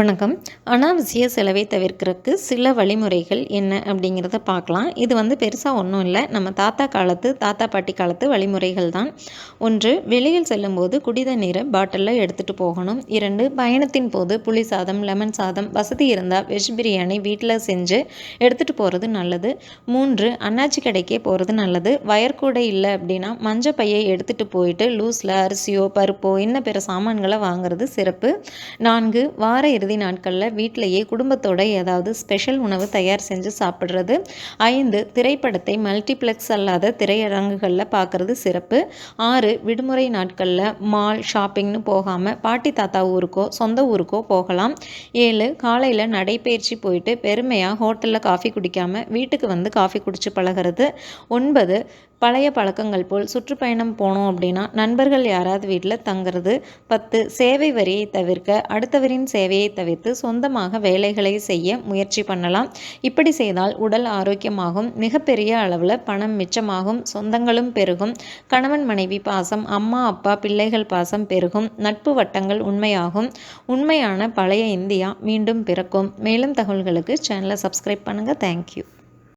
வணக்கம். அனாவசிய செலவை தவிர்க்கிறதுக்கு சில வழிமுறைகள் என்ன அப்படிங்கிறத பார்க்கலாம். இது வந்து பெருசாக ஒன்றும் இல்லை. நம்ம தாத்தா காலத்து தாத்தா பாட்டி காலத்து வழிமுறைகள் தான். ஒன்று வெளியில் செல்லும்போது குடித நீரை பாட்டிலில் எடுத்துகிட்டு போகணும். இரண்டு பயணத்தின் போது புளி சாதம் லெமன் சாதம் வசதி இருந்தால் வெஜ் பிரியாணி வீட்டில் செஞ்சு எடுத்துகிட்டு போகிறது நல்லது. மூன்று அண்ணாச்சி கடைக்கே போகிறது நல்லது. வயர்கூடை இல்லை அப்படின்னா மஞ்சள் பையை எடுத்துகிட்டு போயிட்டு லூஸில் அரிசியோ பருப்போ இன்ன பிற சாமான்களை வாங்குறது சிறப்பு. நான்கு வார இறுதி நாட்களில் வீட்டிலேயே குடும்பத்தோட ஏதாவது ஸ்பெஷல் உணவு தயார் செஞ்சு சாப்பிட்றது ஐந்து திரைப்படத்தை மல்டிப்ளெக்ஸ் அல்லாத திரையரங்குகளில் பார்க்குறது சிறப்பு. ஆறு விடுமுறை நாட்களில் மால் ஷாப்பிங்னு போகாமல் பாட்டி தாத்தா ஊருக்கோ சொந்த ஊருக்கோ போகலாம். ஏழு காலையில் நடைபயிற்சி போயிட்டு பெருமையாக ஹோட்டலில் காஃபி குடிக்காமல் வீட்டுக்கு வந்து காஃபி குடித்து பழகிறது. ஒன்பது பழைய பழக்கங்கள் போல் சுற்றுப்பயணம் போனோம் அப்படின்னா நண்பர்கள் யாராவது வீட்டில் தங்குறது பத்து சேவை வரியை தவிர்க்க அடுத்தவரின் சேவையை தவிர்த்து சொந்தமாக வேலைகளை செய்ய முயற்சி பண்ணலாம். இப்படி செய்தால் உடல் ஆரோக்கியமாகும் மிகப்பெரிய அளவில் பணம் மிச்சமாகும் சொந்தங்களும் பெருகும் கணவன் மனைவி பாசம் அம்மா அப்பா பிள்ளைகள் பாசம் பெருகும் நட்பு வட்டங்கள் உண்மையாகும். உண்மையான பழைய இந்தியா மீண்டும் பிறக்கும். மேலும் தகவல்களுக்கு சேனலை சப்ஸ்கிரைப் பண்ணுங்கள் தேங்க்யூ